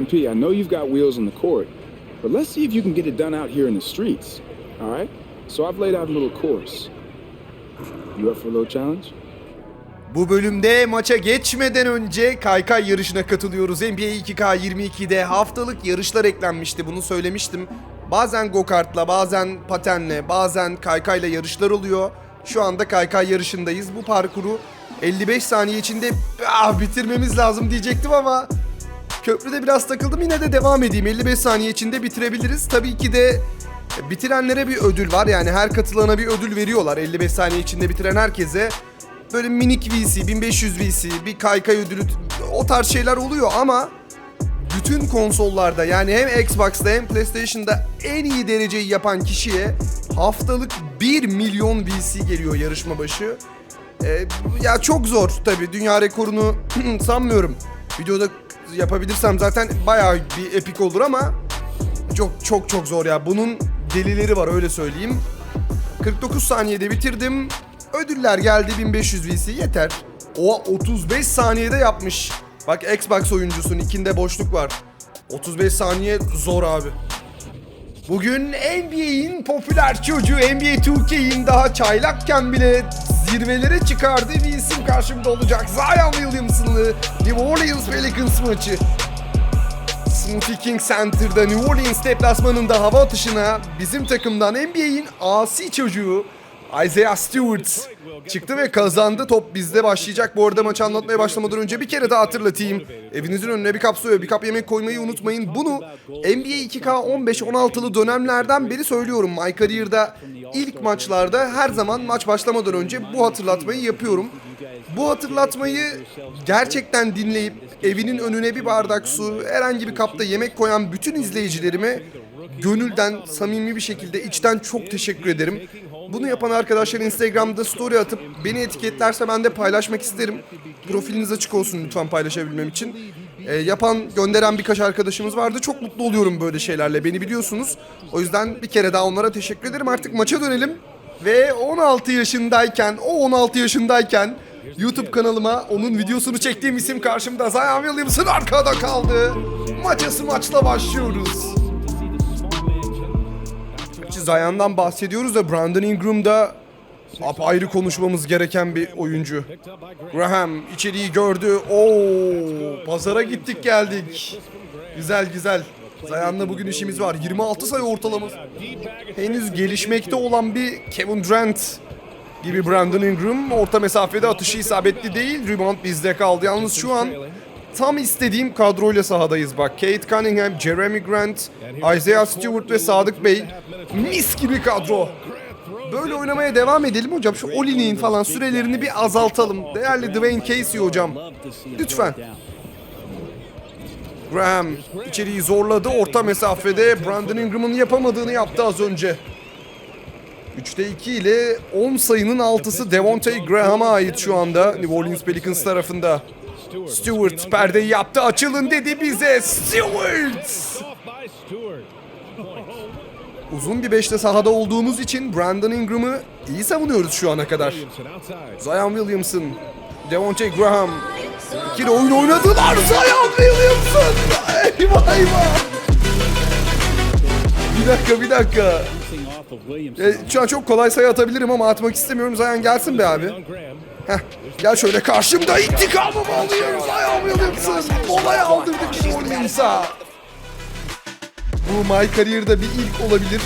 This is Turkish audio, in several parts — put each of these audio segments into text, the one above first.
MP, I know you've got wheels on the court, but let's see if you can get it done out here in the streets. All right? So I've laid out a little course. You up for a little challenge? Bu bölümde maça geçmeden önce kaykay yarışına katılıyoruz. NBA 2K22'de haftalık yarışlar eklenmişti. Bunu söylemiştim. Bazen go-kartla, bazen patenle, bazen kaykayla yarışlar oluyor. Şu anda kaykay yarışındayız. Bu parkuru 55 saniye içinde ah, bitirmemiz lazım diyecektim ama köprüde biraz takıldım. Yine de devam edeyim. 55 saniye içinde bitirebiliriz. Tabii ki de bitirenlere bir ödül var. Yani her katılana bir ödül veriyorlar. 55 saniye içinde bitiren herkese böyle minik VC, 1500 VC, bir kaykay ödülü o tarz şeyler oluyor ama bütün konsollarda yani hem Xbox'ta hem PlayStation'da en iyi dereceyi yapan kişiye haftalık 1 milyon VC geliyor yarışma başı. Ee, ya çok zor tabii dünya rekorunu sanmıyorum. Videoda yapabilirsem zaten bayağı bir epik olur ama çok çok çok zor ya. Bunun delileri var öyle söyleyeyim. 49 saniyede bitirdim. Ödüller geldi 1500 VC yeter. O 35 saniyede yapmış. Bak Xbox oyuncusun ikinde boşluk var. 35 saniye zor abi. Bugün NBA'in popüler çocuğu NBA 2K'in daha çaylakken bile zirvelere çıkardığı bir isim karşımda olacak. Zion Williamson'lı New Orleans Pelicans maçı. Smoothie King Center'da New Orleans deplasmanında hava atışına bizim takımdan NBA'in asi çocuğu Isaiah Stewart çıktı ve kazandı. Top bizde başlayacak. Bu arada maçı anlatmaya başlamadan önce bir kere daha hatırlatayım. Evinizin önüne bir kap suya, bir kap yemek koymayı unutmayın. Bunu NBA 2K 15-16'lı dönemlerden beri söylüyorum. My Career'da ilk maçlarda her zaman maç başlamadan önce bu hatırlatmayı yapıyorum. Bu hatırlatmayı gerçekten dinleyip evinin önüne bir bardak su, herhangi bir kapta yemek koyan bütün izleyicilerime gönülden, samimi bir şekilde içten çok teşekkür ederim. Bunu yapan arkadaşlar Instagram'da story atıp beni etiketlerse ben de paylaşmak isterim. Profiliniz açık olsun lütfen paylaşabilmem için. Ee, yapan, gönderen birkaç arkadaşımız vardı. Çok mutlu oluyorum böyle şeylerle. Beni biliyorsunuz. O yüzden bir kere daha onlara teşekkür ederim. Artık maça dönelim. Ve 16 yaşındayken, o 16 yaşındayken YouTube kanalıma onun videosunu çektiğim isim karşımda. Zion Williamson arkada kaldı. Maçası maçla başlıyoruz. Zion'dan bahsediyoruz da Brandon Ingram da apayrı konuşmamız gereken bir oyuncu. Graham içeriği gördü. Oo, pazara gittik geldik. Güzel güzel. Zion'la bugün işimiz var. 26 sayı ortalaması. Henüz gelişmekte olan bir Kevin Durant gibi Brandon Ingram orta mesafede atışı isabetli değil. Rebound bizde kaldı. Yalnız şu an tam istediğim kadroyla sahadayız bak. Kate Cunningham, Jeremy Grant, Isaiah Stewart ve Sadık Bey. Mis gibi kadro. Böyle oynamaya devam edelim hocam. Şu Olinik'in falan sürelerini bir azaltalım. Değerli Dwayne Casey hocam. Lütfen. Graham içeriği zorladı. Orta mesafede Brandon Ingram'ın yapamadığını yaptı az önce. 3'te 2 ile 10 sayının altısı Devontae Graham'a ait şu anda New Orleans Pelicans tarafında. Stewart perdeyi yaptı açılın dedi bize Stewart. Uzun bir beşte sahada olduğumuz için Brandon Ingram'ı iyi savunuyoruz şu ana kadar. Zion Williamson, Devontae Graham ikili oyun oynadılar Zion Williamson. Eyvah eyvah. Bir dakika bir dakika. E, şu an çok kolay sayı atabilirim ama atmak istemiyorum. Zion gelsin be abi. Heh, gel şöyle karşımda intikamımı alıyorum Zion Williamson. Olay aldırdık Williams'a. Bu My Career'da bir ilk olabilir.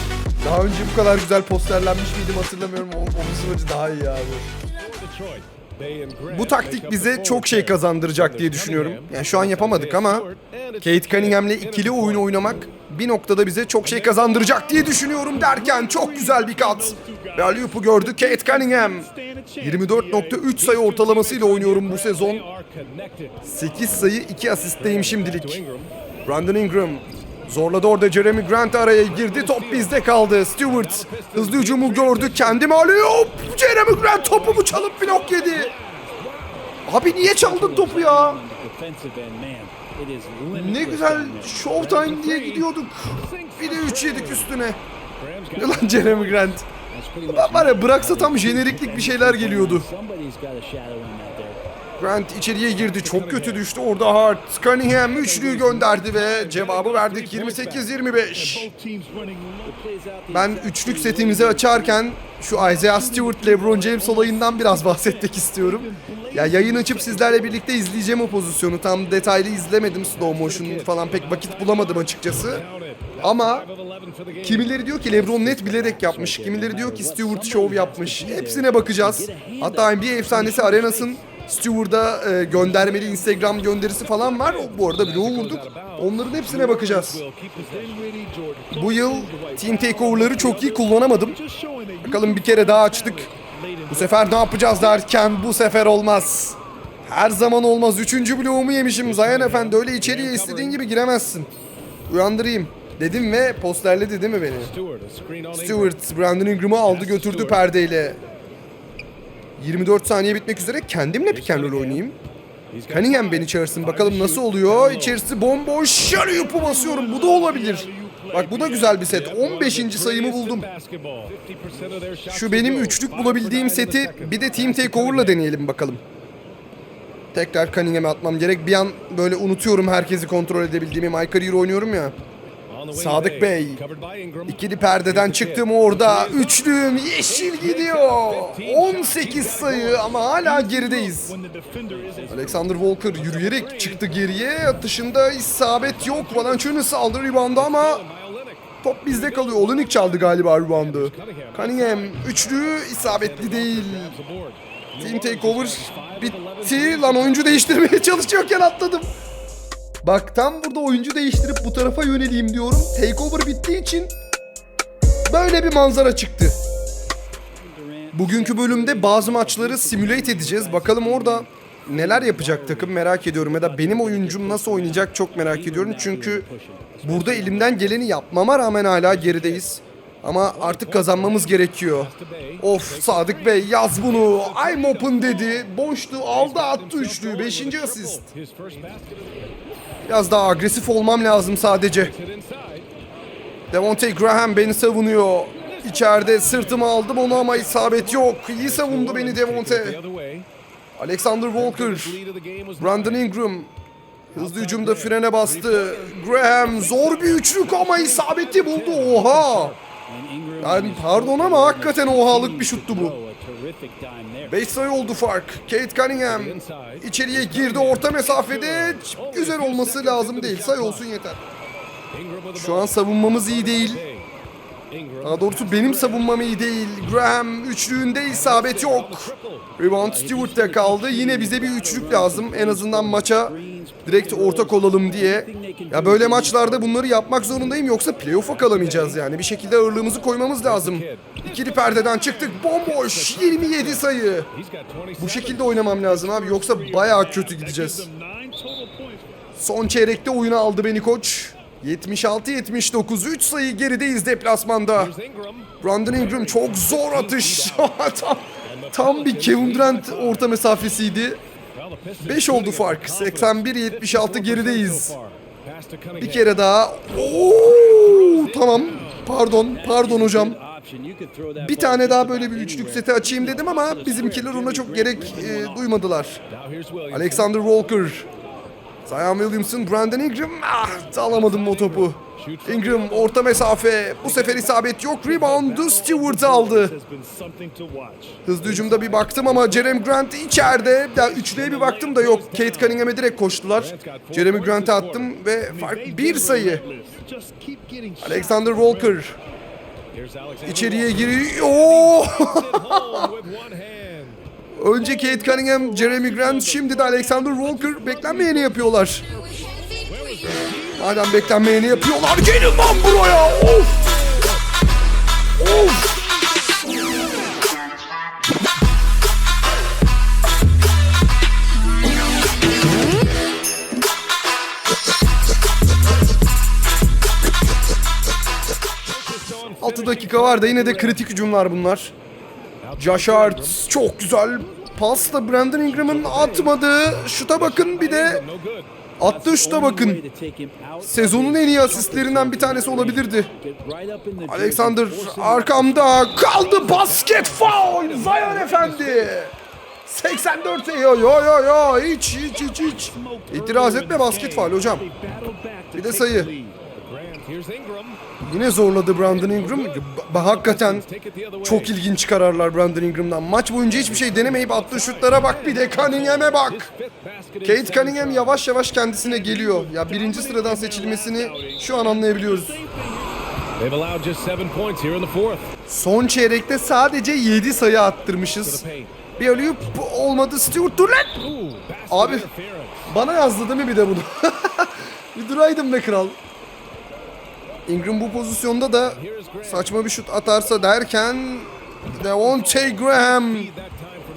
Daha önce bu kadar güzel posterlenmiş miydim hatırlamıyorum. O, o maçı daha iyi abi. Bu taktik bize çok şey kazandıracak diye düşünüyorum. Yani şu an yapamadık ama Kate Cunningham'le ikili oyun oynamak bir noktada bize çok şey kazandıracak diye düşünüyorum derken çok güzel bir kat. Ve gördü Kate Cunningham. 24.3 sayı ortalamasıyla oynuyorum bu sezon. 8 sayı 2 asistteyim şimdilik. Brandon Ingram Zorladı orada Jeremy Grant araya girdi. Top bizde kaldı. Stewart hızlı hücumu gördü. Kendimi alıyor. Jeremy Grant topumu çalıp blok yedi. Abi niye çaldın topu ya? Ne güzel Showtime diye gidiyorduk. Bir de 3 yedik üstüne. Ulan Jeremy Grant. Var ya bıraksa tam jeneriklik bir şeyler geliyordu. Grant içeriye girdi. Çok kötü düştü. Orada Hart. Cunningham üçlüyü gönderdi ve cevabı verdik. 28-25. Ben üçlük setimizi açarken şu Isaiah Stewart, LeBron James olayından biraz bahsetmek istiyorum. Ya yayın açıp sizlerle birlikte izleyeceğim o pozisyonu. Tam detaylı izlemedim slow motion falan pek vakit bulamadım açıkçası. Ama kimileri diyor ki LeBron net bilerek yapmış. Kimileri diyor ki Stewart show yapmış. Hepsine bakacağız. Hatta NBA efsanesi Arenas'ın Stewart'a e, göndermeli Instagram gönderisi falan var. Bu arada bloğu vurduk. Onların hepsine bakacağız. Bu yıl Team Takeover'ları çok iyi kullanamadım. Bakalım bir kere daha açtık. Bu sefer ne yapacağız derken bu sefer olmaz. Her zaman olmaz. Üçüncü bloğumu yemişim. Zayan Efendi öyle içeriye istediğin gibi giremezsin. Uyandırayım. Dedim ve posterledi değil mi beni? Stewart Brandon Ingram'ı aldı götürdü perdeyle. 24 saniye bitmek üzere kendimle pick and roll oynayayım. Cunningham beni çağırsın bakalım nasıl oluyor. İçerisi bomboş. Yarı yapı basıyorum. Bu da olabilir. Bak bu da güzel bir set. 15. sayımı buldum. Şu benim üçlük bulabildiğim seti bir de Team Takeover'la deneyelim bakalım. Tekrar Cunningham'e atmam gerek. Bir an böyle unutuyorum herkesi kontrol edebildiğimi. My Career oynuyorum ya. Sadık Bey. İkili perdeden çıktım orada. Üçlüğüm yeşil gidiyor. 18 sayı ama hala gerideyiz. Alexander Walker yürüyerek çıktı geriye. Atışında isabet yok. Valanciunas aldı reboundu ama top bizde kalıyor. Olenik çaldı galiba reboundu. Cunningham üçlü isabetli değil. Team takeover bitti. Lan oyuncu değiştirmeye çalışıyorken atladım. Bak tam burada oyuncu değiştirip bu tarafa yöneleyim diyorum. Takeover bittiği için böyle bir manzara çıktı. Bugünkü bölümde bazı maçları simülate edeceğiz. Bakalım orada neler yapacak takım merak ediyorum. Ya da benim oyuncum nasıl oynayacak çok merak ediyorum. Çünkü burada elimden geleni yapmama rağmen hala gerideyiz. Ama artık kazanmamız gerekiyor. Of Sadık Bey yaz bunu. I'm open dedi. Boştu aldı attı üçlüyü. Beşinci asist. Biraz daha agresif olmam lazım sadece. Devontae Graham beni savunuyor. İçeride sırtımı aldım onu ama isabet yok. İyi savundu beni Devontae. Alexander Walker. Brandon Ingram. Hızlı hücumda frene bastı. Graham zor bir üçlük ama isabeti buldu. Oha. Yani pardon ama hakikaten ohalık bir şuttu bu. 5 sayı oldu fark. Kate Cunningham içeriye girdi orta mesafede. Güzel olması lazım değil. Sayı olsun yeter. Şu an savunmamız iyi değil. Daha doğrusu benim savunmam iyi değil. Graham üçlüğünde isabet yok. Rebound Stewart'ta kaldı. Yine bize bir üçlük lazım. En azından maça direkt ortak olalım diye. Ya böyle maçlarda bunları yapmak zorundayım yoksa playoff'a kalamayacağız yani. Bir şekilde ağırlığımızı koymamız lazım. İkili perdeden çıktık. Bomboş 27 sayı. Bu şekilde oynamam lazım abi yoksa bayağı kötü gideceğiz. Son çeyrekte oyunu aldı beni koç. 76-79 3 sayı gerideyiz deplasmanda. Brandon Ingram çok zor atış. tam, tam bir Kevin Durant orta mesafesiydi. 5 oldu fark. 81-76 gerideyiz. Bir kere daha. Oo, tamam. Pardon. Pardon hocam. Bir tane daha böyle bir üçlük seti açayım dedim ama bizimkiler ona çok gerek e, duymadılar. Alexander Walker. Zion Williamson, Brandon Ingram. Ah, alamadım o topu. Ingram orta mesafe. Bu sefer isabet yok. Reboundu Stewart aldı. Hızlı hücumda bir baktım ama Jeremy Grant içeride. Ya üçlüye bir baktım da yok. Kate Cunningham'e direkt koştular. Jeremy Grant'e attım ve fark bir sayı. Alexander Walker içeriye giriyor. Önce Kate Cunningham, Jeremy Grant, şimdi de Alexander Walker beklenmeyeni yapıyorlar. Madem beklenmeyeni yapıyorlar, gelin lan buraya! Of! Of! Dakika var da yine de kritik hücumlar bunlar. Josh Hart çok güzel pas da Brandon Ingram'ın atmadığı şuta bakın bir de attığı şuta bakın. Sezonun en iyi asistlerinden bir tanesi olabilirdi. Alexander arkamda kaldı basket foul Zion efendi. 84 sayı. Yo yo yo hiç hiç hiç hiç. İtiraz etme basket faal hocam. Bir de sayı. Yine zorladı Brandon Ingram. Ba- hakikaten çok ilginç kararlar Brandon Ingram'dan. Maç boyunca hiçbir şey denemeyip attığı şutlara bak bir de Cunningham'e bak. Kate Cunningham yavaş yavaş kendisine geliyor. Ya birinci sıradan seçilmesini şu an anlayabiliyoruz. Son çeyrekte sadece 7 sayı attırmışız. Bir alley olmadı Stuart dur lan. Abi. Bana yazdı değil mi bir de bunu? bir duraydım be kral. Ingram bu pozisyonda da saçma bir şut atarsa derken Devontae Graham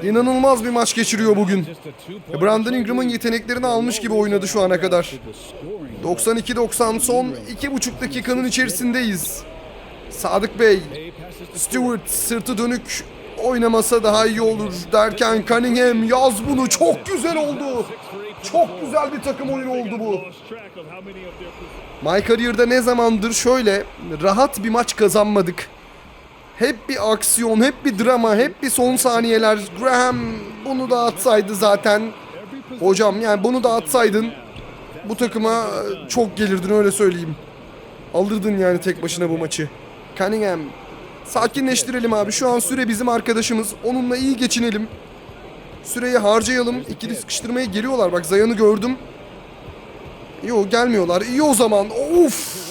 inanılmaz bir maç geçiriyor bugün. two-point Brandon Ingram'ın yeteneklerini almış gibi oynadı şu ana kadar. 92-90 son 2,5 dakikanın içerisindeyiz. Sadık Bey, Stewart sırtı dönük oynamasa daha iyi olur derken Cunningham yaz bunu çok güzel oldu. Çok güzel bir takım oyunu oldu bu. My Career'da ne zamandır şöyle rahat bir maç kazanmadık. Hep bir aksiyon, hep bir drama, hep bir son saniyeler. Graham bunu da atsaydı zaten. Hocam yani bunu da atsaydın bu takıma çok gelirdin öyle söyleyeyim. Alırdın yani tek başına bu maçı. Cunningham. Sakinleştirelim abi. Şu an süre bizim arkadaşımız. Onunla iyi geçinelim. Süreyi harcayalım. İkili sıkıştırmaya geliyorlar. Bak Zayan'ı gördüm. Yo gelmiyorlar. İyi o zaman. Of.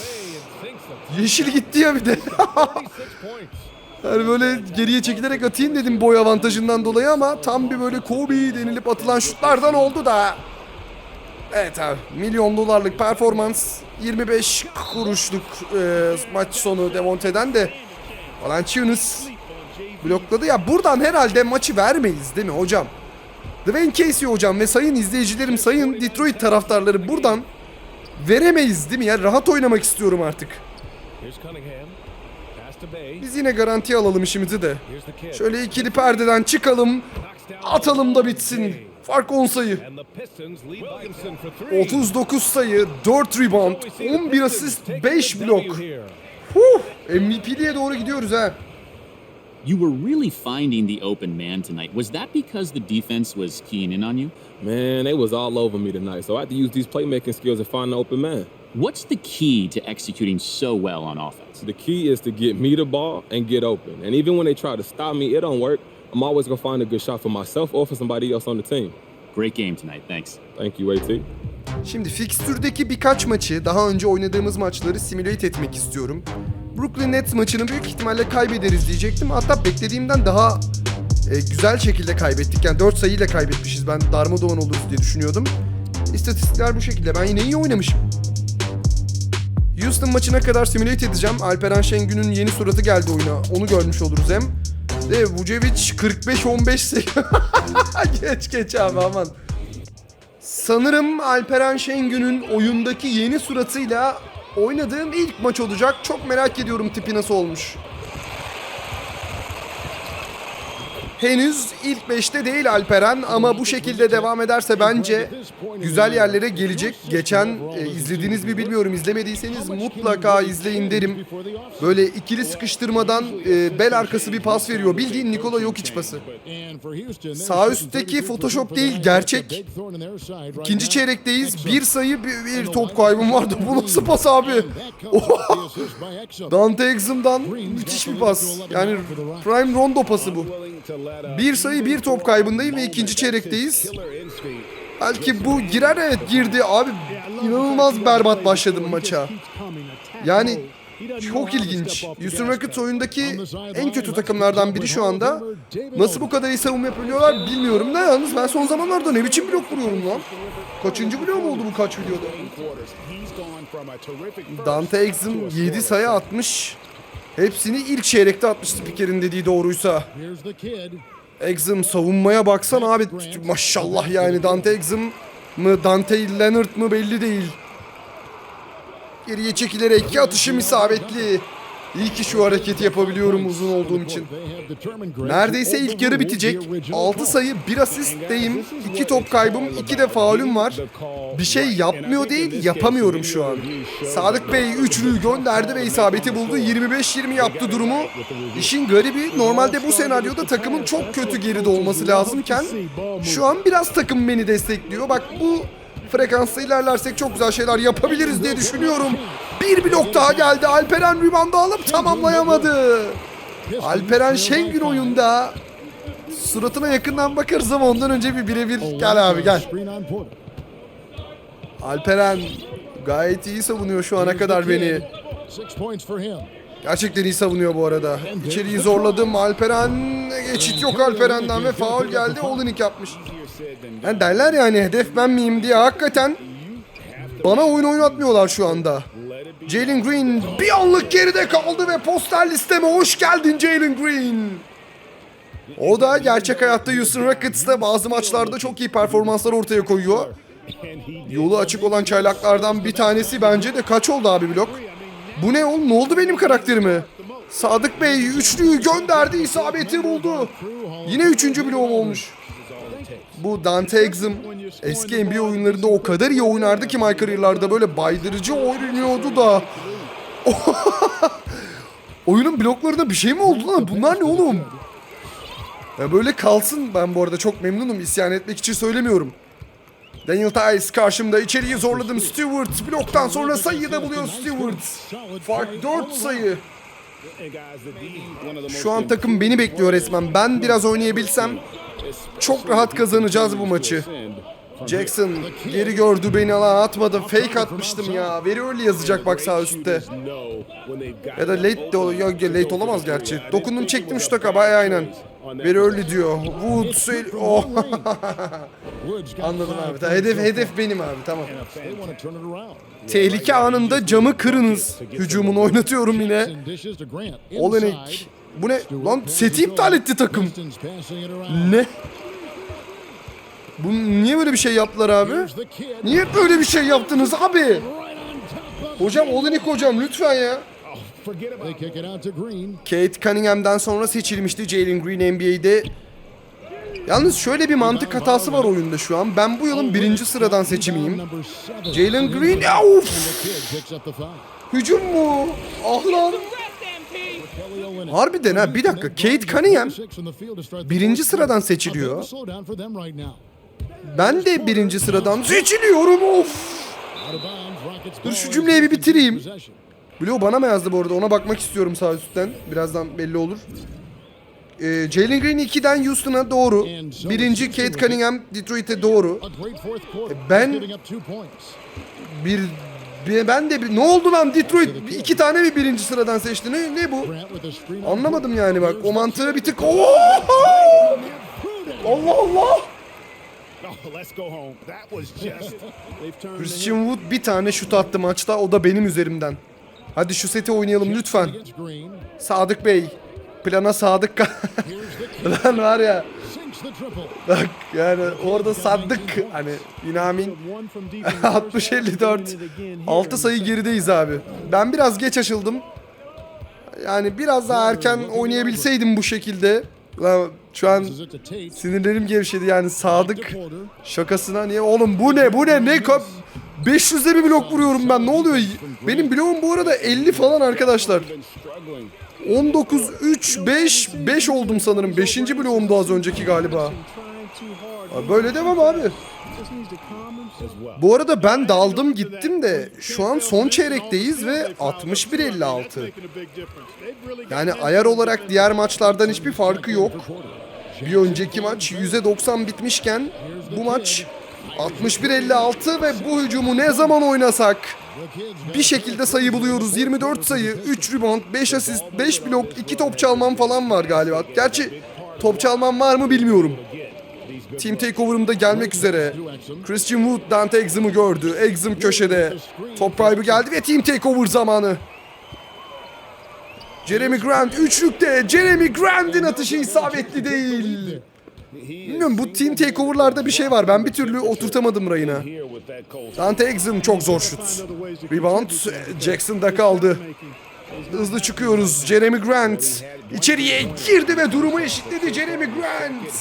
Yeşil gitti ya bir de. yani böyle geriye çekilerek atayım dedim boy avantajından dolayı ama tam bir böyle Kobe denilip atılan şutlardan oldu da. Evet abi milyon dolarlık performans 25 kuruşluk e, maç sonu Devonte'den de Valanciunas blokladı ya buradan herhalde maçı vermeyiz değil mi hocam? Dwayne Casey hocam ve sayın izleyicilerim sayın Detroit taraftarları buradan veremeyiz değil mi ya rahat oynamak istiyorum artık. Biz yine garanti alalım işimizi de. Şöyle ikili perdeden çıkalım. Atalım da bitsin. Fark 10 sayı. And the Pistons lead Williamson for three. 39 sayı, 4 rebound, We see the 11 Pistons asist, taking 5 the blok. Huh, MVP'liğe doğru gidiyoruz ha. You were really finding the open man tonight. Was that because the defense was keying in on you? Man, they was all over me tonight, so I had to use these playmaking skills to find the open man. What's the key to executing so well on offense? The key is to get me the ball and get open. And even when they try to stop me, it don't work. I'm always gonna find a good shot for myself or for somebody else on the team. Great game tonight. Thanks. Thank you, AT. Şimdi fikstürdeki birkaç maçı, daha önce oynadığımız maçları simülate etmek istiyorum. Brooklyn Nets maçını büyük ihtimalle kaybederiz diyecektim. Hatta beklediğimden daha e, güzel şekilde kaybettik. Yani 4 sayıyla kaybetmişiz. Ben darmadağın oluruz diye düşünüyordum. İstatistikler bu şekilde. Ben yine iyi oynamışım. Houston maçına kadar simülate edeceğim. Alperen Şengün'ün yeni suratı geldi oyuna. Onu görmüş oluruz hem. De Vucevic 45-15 sayı. geç geç abi aman. Sanırım Alperen Şengün'ün oyundaki yeni suratıyla oynadığım ilk maç olacak. Çok merak ediyorum tipi nasıl olmuş. Henüz ilk 5'te değil Alperen ama bu şekilde devam ederse bence güzel yerlere gelecek. Geçen e, izlediniz mi bilmiyorum. İzlemediyseniz mutlaka izleyin derim. Böyle ikili sıkıştırmadan e, bel arkası bir pas veriyor. Bildiğin Nikola Jokic pası. Sağ üstteki Photoshop değil gerçek. İkinci çeyrekteyiz. Bir sayı bir, bir top kaybım vardı. Bu nasıl pas abi? Dante Exum'dan müthiş bir pas. Yani Prime Rondo pası bu. Bir sayı bir top kaybındayım ve ikinci çeyrekteyiz. Belki bu girer evet girdi. Abi inanılmaz berbat başladım maça. Yani çok ilginç. Houston Rockets oyundaki en kötü takımlardan biri şu anda. Nasıl bu kadar iyi savunma yapabiliyorlar bilmiyorum da yalnız ben son zamanlarda ne biçim blok vuruyorum lan. Kaçıncı blok oldu bu kaç videoda? Dante Exum 7 sayı atmış. Hepsini ilk çeyrekte atmış spikerin dediği doğruysa. Exum savunmaya baksan abi maşallah yani Dante Exum mı Dante Leonard mı belli değil. Geriye çekilerek iki atışım isabetli. İyi ki şu hareketi yapabiliyorum uzun olduğum için. Neredeyse ilk yarı bitecek. 6 sayı, 1 asistteyim. 2 top kaybım, 2 de faulüm var. Bir şey yapmıyor değil, yapamıyorum şu an. Sadık Bey üçlüyü gönderdi ve isabeti buldu. 25-20 yaptı durumu. İşin garibi normalde bu senaryoda takımın çok kötü geride olması lazımken şu an biraz takım beni destekliyor. Bak bu frekansta ilerlersek çok güzel şeyler yapabiliriz diye düşünüyorum. Bir blok daha geldi. Alperen reboundu alıp tamamlayamadı. Alperen Şengün oyunda suratına yakından bakarız ama ondan önce bir birebir gel abi gel. Alperen gayet iyi savunuyor şu ana kadar beni. Gerçekten iyi savunuyor bu arada. İçeriği zorladım. Alperen geçit yok Alperen'den ve faul geldi. Olinik yapmış. Yani derler yani hedef ben miyim diye hakikaten bana oyun oynatmıyorlar şu anda. Jalen Green bir anlık geride kaldı ve poster listeme hoş geldin Jalen Green. O da gerçek hayatta Houston Rockets'ta bazı maçlarda çok iyi performanslar ortaya koyuyor. Yolu açık olan çaylaklardan bir tanesi bence de kaç oldu abi blok? Bu ne oğlum? Ne oldu benim karakterime? Sadık Bey üçlüyü gönderdi, isabeti buldu. Yine üçüncü bloğum olmuş. Bu Dante Exum eski NBA oyunlarında o kadar iyi oynardı ki my career'larda böyle baydırıcı oynuyordu da. Oyunun bloklarında bir şey mi oldu lan? Bunlar ne oğlum? Ya böyle kalsın. Ben bu arada çok memnunum. İsyan etmek için söylemiyorum. Daniel Tice karşımda içeriği zorladım. Stewart bloktan sonra sayıyı da buluyor Stewart. Fark 4 sayı. Şu an takım beni bekliyor resmen. Ben biraz oynayabilsem çok rahat kazanacağız bu maçı. Jackson geri gördü beni ala atmadı. Fake atmıştım ya. Very early yazacak bak sağ üstte. Ya da late de ol- yok late olamaz gerçi. Dokundum çektim şu taka bayağı aynen. Very early diyor. Wood say- oh. Anladım abi. Hedef hedef benim abi tamam. Tehlike anında camı kırınız. Hücumunu oynatıyorum yine. Olenek. Bu ne? Lan seti iptal etti takım. Ne? Bu niye böyle bir şey yaptılar abi? Niye böyle bir şey yaptınız abi? Hocam Olenek hocam lütfen ya. Kate Cunningham'dan sonra seçilmişti Jalen Green NBA'de. Yalnız şöyle bir mantık hatası var oyunda şu an. Ben bu yılın birinci sıradan seçimiyim. Jalen Green, ya of! Hücum mu? Ah lan! Harbiden ha bir dakika Kate Cunningham birinci sıradan seçiliyor. Ben de birinci sıradan seçiliyorum of! Dur şu cümleyi bir bitireyim. Blue bana mı yazdı bu arada? Ona bakmak istiyorum sağ üstten. Birazdan belli olur. Ee, Jalen Green 2'den Houston'a doğru. Birinci Kate Cunningham Detroit'e doğru. ben- Bir, bir- ben de bir, ne oldu lan Detroit iki tane mi birinci sıradan seçti? Ne, ne bu? Anlamadım yani bak. O mantığı bir tık. Oo! Allah Allah! Christian Wood bir tane şut attı maçta. O da benim üzerimden. Hadi şu seti oynayalım lütfen. Sadık Bey. Plana sadık. kal- Lan var ya. Bak yani orada sadık hani inamin 60-54 6 sayı gerideyiz abi. Ben biraz geç açıldım. Yani biraz daha erken oynayabilseydim bu şekilde. Şu an sinirlerim gevşedi yani sadık şakasına. Niye? Oğlum bu ne? Bu ne? Ne kap 500'de bir blok vuruyorum ben. Ne oluyor? Benim bloğum bu arada 50 falan arkadaşlar. 19 3 5 5 oldum sanırım. 5. bloğumdu az önceki galiba. Böyle devam abi bu arada ben daldım gittim de şu an son çeyrekteyiz ve 61-56. Yani ayar olarak diğer maçlardan hiçbir farkı yok. Bir önceki maç %90 bitmişken bu maç 61-56 ve bu hücumu ne zaman oynasak bir şekilde sayı buluyoruz. 24 sayı, 3 rebound, 5 asist, 5 blok, 2 top çalmam falan var galiba. Gerçi top çalmam var mı bilmiyorum. Team Takeover'ım da gelmek üzere. Christian Wood Dante Exum'u gördü. Exum köşede. Top kaybı geldi ve Team Takeover zamanı. Jeremy Grant üçlükte. Jeremy Grant'in atışı isabetli değil. Bilmiyorum bu Team Takeover'larda bir şey var. Ben bir türlü oturtamadım rayına. Dante Exum çok zor şut. Rebound Jackson'da kaldı. Hızlı çıkıyoruz. Jeremy Grant içeriye girdi ve durumu eşitledi Jeremy Grant.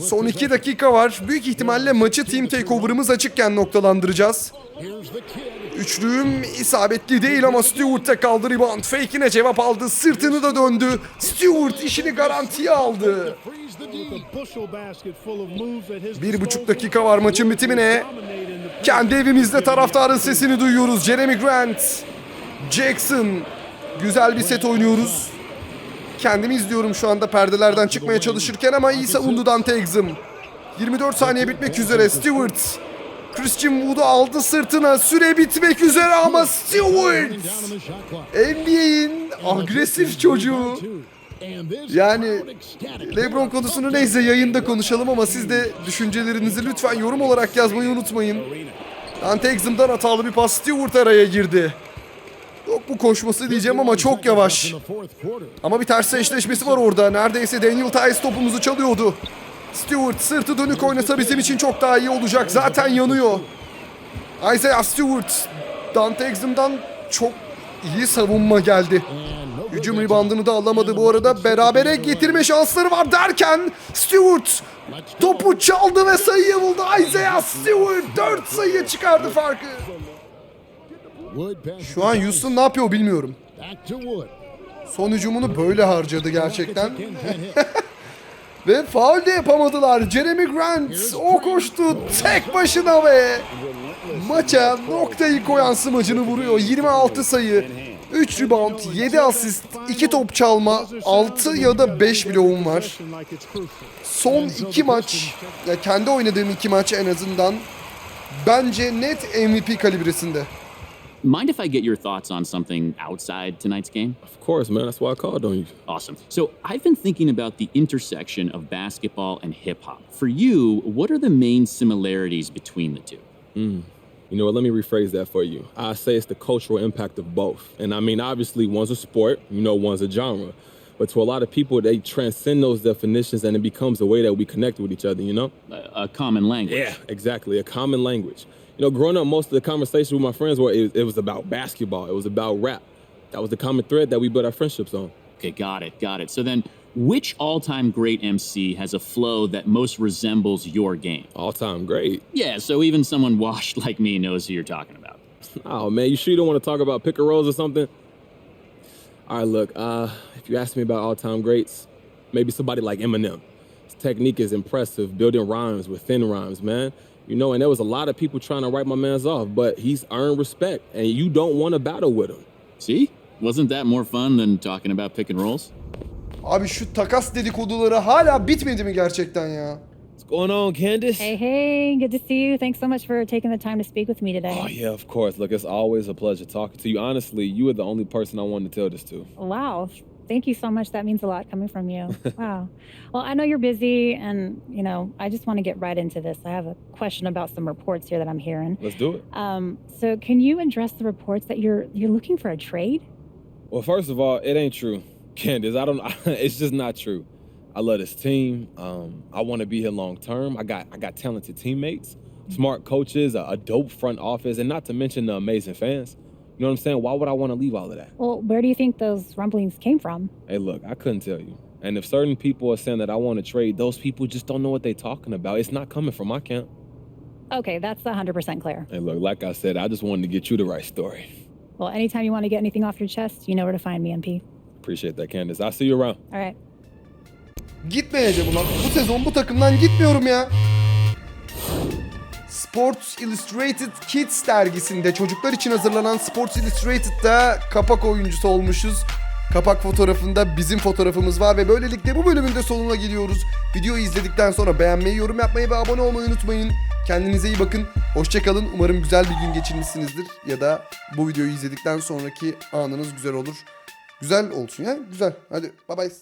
Son iki dakika var. Büyük ihtimalle maçı Team Takeover'ımız açıkken noktalandıracağız. Üçlüğüm isabetli değil ama Stewart'ta kaldı rebound. Fake'ine cevap aldı. Sırtını da döndü. Stewart işini garantiye aldı. Bir buçuk dakika var maçın bitimine. Kendi evimizde taraftarın sesini duyuyoruz. Jeremy Grant, Jackson. Güzel bir set oynuyoruz. Kendimi izliyorum şu anda perdelerden çıkmaya çalışırken ama iyi savundu Dante Exum. 24 saniye bitmek üzere Stewart. Christian Wood'u aldı sırtına. Süre bitmek üzere ama Stewart. NBA'in agresif çocuğu. Yani LeBron konusunu neyse yayında konuşalım ama siz de düşüncelerinizi lütfen yorum olarak yazmayı unutmayın. Dante Exum'dan hatalı bir pas Stewart araya girdi. Yok bu koşması diyeceğim ama çok yavaş. Ama bir ters eşleşmesi var orada. Neredeyse Daniel Tice topumuzu çalıyordu. Stewart sırtı dönük oynasa bizim için çok daha iyi olacak. Zaten yanıyor. Isaiah Stewart. Dante Exum'dan çok iyi savunma geldi. Hücum reboundını da alamadı bu arada. Berabere getirme şansları var derken Stewart topu çaldı ve sayıyı buldu. Isaiah Stewart 4 sayı çıkardı farkı. Şu an Houston ne yapıyor bilmiyorum. Son hücumunu böyle harcadı gerçekten. ve faul de yapamadılar. Jeremy Grant o koştu tek başına ve maça noktayı koyan smacını vuruyor. 26 sayı, 3 rebound, 7 asist, 2 top çalma, 6 ya da 5 bloğum var. Son 2 maç, ya kendi oynadığım 2 maç en azından bence net MVP kalibresinde. Mind if I get your thoughts on something outside tonight's game? Of course, man. That's why I called on you. Awesome. So, I've been thinking about the intersection of basketball and hip hop. For you, what are the main similarities between the two? Hmm. You know what? Let me rephrase that for you. I say it's the cultural impact of both. And I mean, obviously, one's a sport, you know, one's a genre. But to a lot of people, they transcend those definitions and it becomes a way that we connect with each other, you know? A, a common language. Yeah, exactly. A common language. You know, growing up, most of the conversations with my friends were it, it was about basketball, it was about rap. That was the common thread that we built our friendships on. Okay, got it, got it. So then, which all time great MC has a flow that most resembles your game? All time great. Yeah, so even someone washed like me knows who you're talking about. Oh man, you sure you don't want to talk about pick and rolls or something? All right, look. Uh, if you ask me about all-time greats, maybe somebody like Eminem. His technique is impressive, building rhymes within rhymes, man. You know, and there was a lot of people trying to write my man's off, but he's earned respect, and you don't want to battle with him. See? Wasn't that more fun than talking about pick and rolls? Abi şu takas dedikoduları hala bitmedi mi gerçekten ya? What's going on, Candace? Hey, hey, good to see you. Thanks so much for taking the time to speak with me today. Oh yeah, of course. Look, it's always a pleasure talking to you. Honestly, you are the only person I wanted to tell this to. Wow. Thank you so much. That means a lot coming from you. wow. Well, I know you're busy, and, you know, I just want to get right into this. I have a question about some reports here that I'm hearing. Let's do it. Um, so, can you address the reports that you're you're looking for a trade? Well, first of all, it ain't true, Candace. I don't. It's just not true. I love this team. Um, I want to be here long term. I got I got talented teammates, smart coaches, a, a dope front office, and not to mention the amazing fans. You know what I'm saying? Why would I want to leave all of that? Well, where do you think those rumblings came from? Hey, look, I couldn't tell you. And if certain people are saying that I want to trade, those people just don't know what they're talking about. It's not coming from my camp. Okay, that's 100% clear. Hey, look, like I said, I just wanted to get you the right story. Well, anytime you want to get anything off your chest, you know where to find me, MP. Appreciate that, Candace. I'll see you around. All right. Gitmeyeceğim ulan. Bu sezon bu takımdan gitmiyorum ya. Sports Illustrated Kids dergisinde çocuklar için hazırlanan Sports Illustrated'da kapak oyuncusu olmuşuz. Kapak fotoğrafında bizim fotoğrafımız var ve böylelikle bu bölümün de sonuna geliyoruz. Videoyu izledikten sonra beğenmeyi, yorum yapmayı ve abone olmayı unutmayın. Kendinize iyi bakın. Hoşçakalın. Umarım güzel bir gün geçirmişsinizdir. Ya da bu videoyu izledikten sonraki anınız güzel olur. Güzel olsun ya. Güzel. Hadi bye bye.